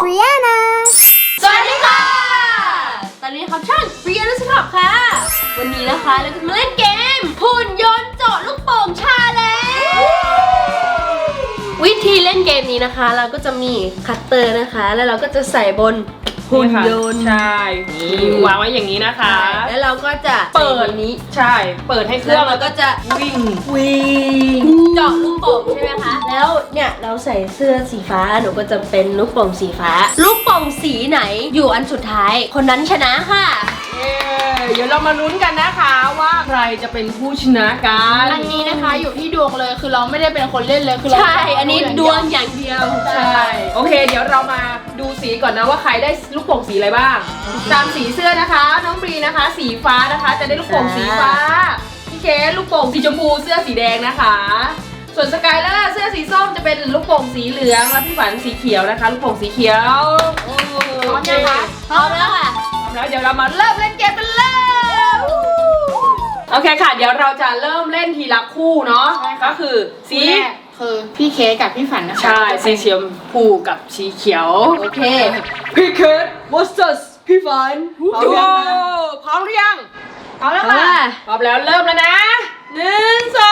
Brianna สวัสดีค่ะ ตอนนี้ครับช่างเรียนรู้สึกขับค่ะ วันนี้นะคะเราจะมาเล่นเกมหุ่นยนต์เจาะลูกโป่งชาเลนวิธีเล่นเกมนี้นะคะ เราก็จะมีคัตเตอร์นะคะ แล้วเราก็จะใส่บน หุ่นยนต์ใช่นี่วางไว้อย่างนี้นะคะ แล้วเราก็จะเปิดใส่ในนี้ใช่ เปิดให้เคแล้รื่อวงเราก็จะวิ่งวิ่งเจาะลูกโป่งใช่ไหมคะ แล้วเนี่ยเราใส่เสื้อสีฟ้าหนูก็จะเป็นลูกโป่งสีฟ้า ลูกโป่งสีไหนอยู่อันสุดท้าย คนนั้นชนะค่ะ เย้เดี๋ยวเรามาลุ้นกันนะคะว่าใครจะเป็นผู้ชนะกันอันนี้นะคะอยู่ที่ดวงเลยคือเราไม่ได้เป็นคนเล่นเลยคือเราใช่ อันนี้ดวงอย่างเดียว ใช่ โอเค เดี๋ยวเรามาดูสีก่อนนะว่าใครได้ลูกโป่งสีอะไรบ้าง ตามสีเสื้อนะคะ น้องบรีนะคะ สีฟ้านะคะ จะได้ลูกโป่งสีฟ้า พี่เคสลูกโป่งสีชมพูเสื้อสีแดงนะคะ ส่วนสกายเลอร์เสื้อสีส้มจะเป็นลูกโป่งสีเหลืองและพี่ฝันสีเขียวนะคะ ลูกโป่งสีเขียวโอ้พร้อมยังคะพร้อมแล้วค่ะพร้อมแล้วเดี๋ยวเรามาเริ่มเล่นเกมกันเลย โอเคค่ะ เดี๋ยวเราจะเริ่มเล่นทีละคู่เนาะก็คือสีสีแรกคือพี่เคสกับพี่ฝันนะคะใช่สีเขียวผูกับสีเขียว โอเค พี่เคิร์ดวอสตัสพี่ฟันพร้อมพร้อมหรือยังพร้อมแล้วค่ะค่ะพร้อมแล้วเริ่มแล้วนะหนึ่งสอง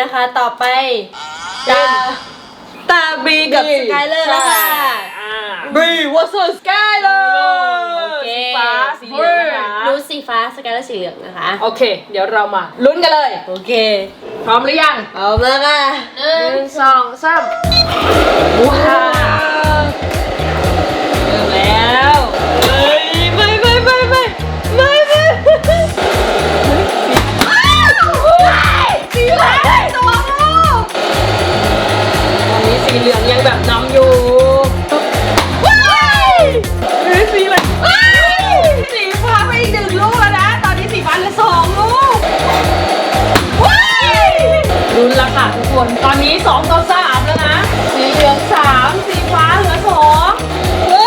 นะคะ ต่อไปตาตาบีกับสกายเลอร์แล้วค่ะบีวอสสกายเลอร์โอเคสีฟ้าสีเหลืองนะคะดูสีฟ้าสกายเลอร์สีเหลืองนะคะ โอเค เดี๋ยวเรามาลุ้นกันเลย โอเค พร้อมหรือยังเอาแล้วค่ะหนึ่งสองสามว้าว ลุ้นละค่ะทุกคน ตอนนี้สองต่อสามแล้วนะ สีเหลืองสามสีฟ้าเหลือสองหนึ่ง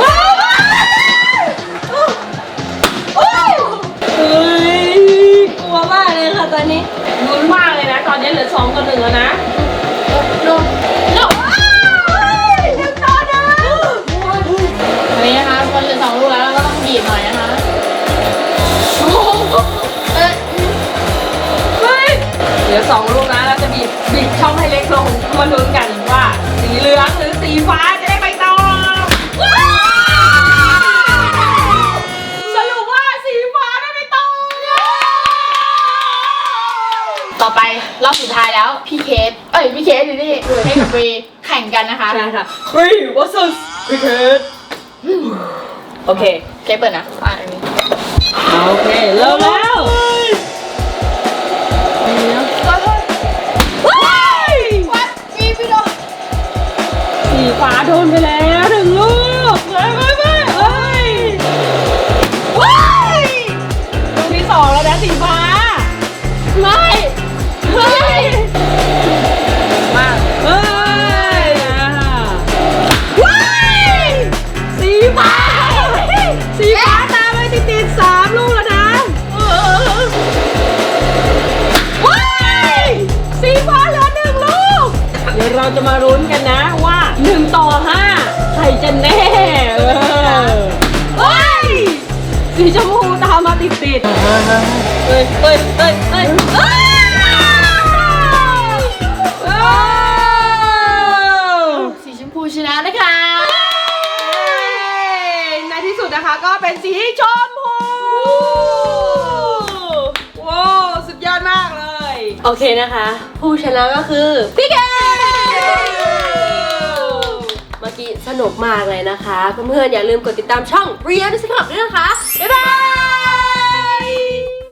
ว้าวเฮ้ยกลัวมากเลยค่ะตอนนี้ลุ้นมากเลยนะ ตอนนี้เหลือสองต่อหนึ่งแล้วนะโดนโดนอันนี้นะคะคนเหลือสองลู อสองลูกนะเราจะบีบบีบช่องให้เล็กลงมาลุ้นกันว่า สีเหลืองหรือสีฟ้าจะได้ไปต่อสรุปว่าสีฟ้าได้ไปต่อต่อไปรอบสุดท้ายแล้ว พี่เคสเอ้ยพี่เคสอยู่นี่ให้กับเวแข่งกันนะคะใช่ค่ะ Three versus cricket โอเคเคสเปิดนะอะอันนี้โอเคเริ่มแล้ว สีฟ้าโดนไปแล้วถึงลูกไปไปไปเอ้ยว้ายลูกที่สองแล้วนะสีฟ้าไม่ จะมาลุ้นกันนะว่าหนึ่งต่อห้าใครจะแน่เออว้ยสีชมพูตามมาติดติดๆเฮ้ยเฮ้ยเฮ้ยเฮ้ยอ้าวอ้าวสีชมพูชนะนะคะ ในที่สุดนะคะก็เป็นสีชมพูว้าวโอเคนะคะ ผู้ชนะก็คือพี่เก นุกมากเลยนะคะ เพื่อนๆอย่าลืมกดติดตามช่องเรียนสครับด้วยนะคะ บ๊ายบาย